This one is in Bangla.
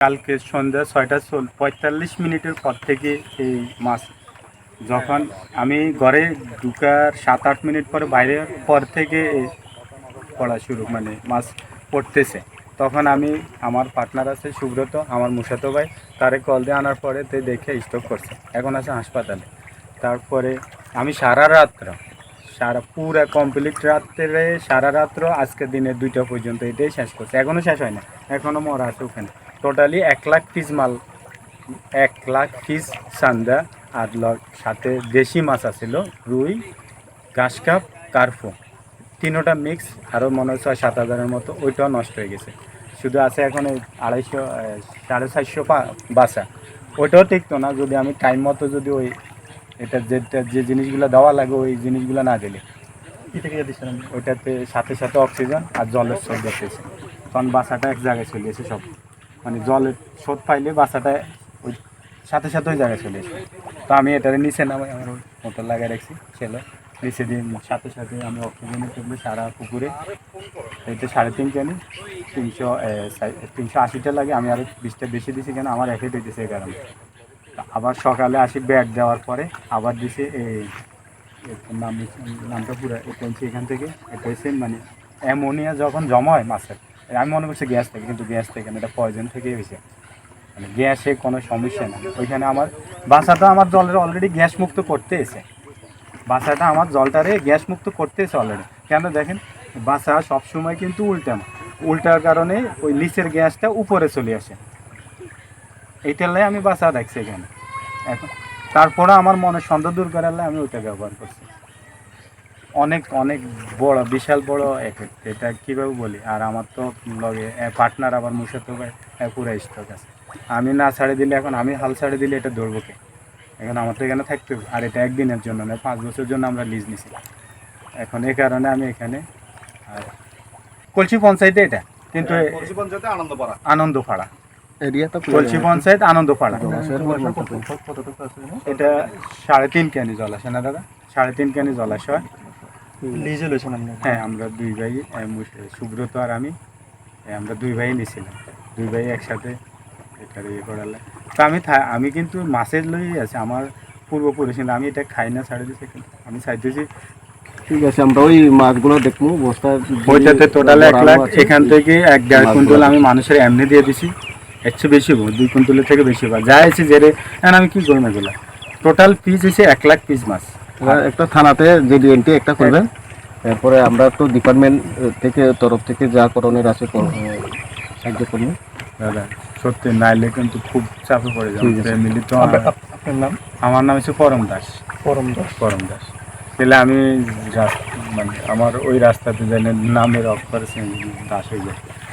কালকে সন্ধ্যা ছয়টা চল, পঁয়তাল্লিশ মিনিটের পর থেকে এই মাছ। যখন আমি ঘরে ঢুকার সাত আট মিনিট পরে বাইরে পর থেকে পড়া শুরু মানে মাছ পড়তেছে। তখন আমি আমার পার্টনার আছে সুব্রত, আমার মুসাতো ভাই, তারে কল দিয়ে আনার পরে তে দেখে স্টক করছে। এখন আছে হাসপাতালে। তারপরে আমি সারা রাত্র, সারা পুরা কমপ্লিট রাত্রে, সারা রাত্র আজকে দিনে দুইটা পর্যন্ত এটাই শেষ করছে। এখনও শেষ হয় না এখনও মরা আছে ওখানে। টোটালি এক লাখ পিস মাল এক লাখ পিস সান্দা আর সাথে দেশি মাছ আছিল রুই ঘাস কাপ কার্ফো তিনোটা মিক্স আরও মনে হয় ছয় সাত হাজারের মতো ওইটাও নষ্ট হয়ে গেছে। শুধু আছে এখন ওই আড়াইশো সাড়ে চারশো পা- বাসা ওইটাও টিকতো না যদি আমি টাইম মতো যদি ওই এটা যেটা যে জিনিসগুলো দেওয়া লাগে ওই জিনিসগুলো না দিলে। ওইটাতে সাথে সাথে অক্সিজেন আর জলের স্রোত দেখতেছে তখন বাসাটা এক জায়গায় চলে গেছে সব মানে জলের স্রোত পাইলে বাসাটা ওই সাথে সাথে ওই জায়গায় চলে এসে তো আমি এটারে নিচে নামাই, আমার মোটর লাগিয়ে রাখছি ছেলে নিচে দিয়ে সাথে সাথে আমি অক্সিজেনে তুললে সারা পুকুরে এইটা সাড়ে তিন কেনি তিনশো তিনশো আশিটা লাগে, আমি আরও বিশটা বেশি দিছি কেন, আমার একে দিতেছে কারণে। আবার সকালে আসি ব্যাগ দেওয়ার পরে, আবার দিছে এই নাম, নামটা পুরো এখান থেকে এটা হচ্ছে মানে অ্যামোনিয়া যখন জমা হয় মাছের আমি মনে করছি গ্যাস থেকে, কিন্তু গ্যাস থেকে না, এটা পয়জন থেকেই হয়েছে। মানে গ্যাসে কোনো সমস্যা না ওইখানে আমার বাসাটা আমার জলের অলরেডি গ্যাস মুক্ত করতে এসে। বাসাটা আমার জলটারে গ্যাস মুক্ত করতে এসে অলরেডি কেন দেখেন? বাসা সবসময় কিন্তু উল্টা উল্টার কারণে ওই নিচের গ্যাসটা উপরে চলে আসে। এইটার লাই আমি বাসা দেখছি এখানে। এখন তারপরে আমার মনে সন্দেহ দূর করার আমি ওইটা ব্যবহার করছি। অনেক অনেক বড় বিশাল বড় এফেক্ট এটা কীভাবে বলি? আর আমার তো লগে পার্টনার আবার মুসাতো পুরো স্টক আছে। আমি না ছাড়ে দিলে এখন আমি হাল ছাড়ে দিলে এটা ধরবো কে? এখন আমার তো এখানে থাকতে হবে। আর এটা একদিনের জন্য না পাঁচ বছরের জন্য আমরা লিজ নিছি এখন এই কারণে আমি এখানে আর কলসি পঞ্চায়েতে এটা কিন্তু এ- পঞ্চায়েতে আনন্দ পাড়া এরিয়াটা কলসি পঞ্চায়েত আনন্দ ফাড়া এটা সাড়ে তিন ক্যানি জলাশয় না দাদা? সাড়ে তিন ক্যানি জলাশয় লিজে লইছেন আপনি হ্যাঁ আমরা দুই ভাই সুব্রত আর আমি আমরা দুই ভাই নিয়েছিলাম। দুই ভাই একসাথে এটা ইয়ে করালে। তো আমি থা- আমি কিন্তু মাছের লই আছে আমার পূর্বপুরুষ কিন্তু আমি এটা খাই না ছাড়ে দিয়েছি কিন্তু। আমি চাইতেছি ঠিক আছে আমরা ওই মাছগুলো দেখব বস্তা ওইটাতে টোটাল এক লাখ এখান থেকে এক দেড় কুইন্টাল আমি মানুষের এমনি দিয়ে দিছি এর চেয়ে বেশি হব দুই কুইন্টালের থেকে বেশি হব যা আছে যে এখন আমি কি করি করব এগুলো? টোটাল পিস হয়েছে এক লাখ পিস মাছ। একটা থানাতে জিডিএনটি একটা করবেন এরপরে আমরা তো ডিপার্টমেন্ট থেকে তরফ থেকে যা করণের আছে সাহায্য করবেন দাদা সত্যি নাইলে কিন্তু খুব চাপে পড়ে যাবে। ফ্যামিলি তো আপনার নাম? আমার নাম হচ্ছে পরম দাস। পরম দাস। পরম দাস। তাহলে আমি মানে আমার ওই রাস্তাতে জানি নামের অক্ষর দাস হয়ে যায়।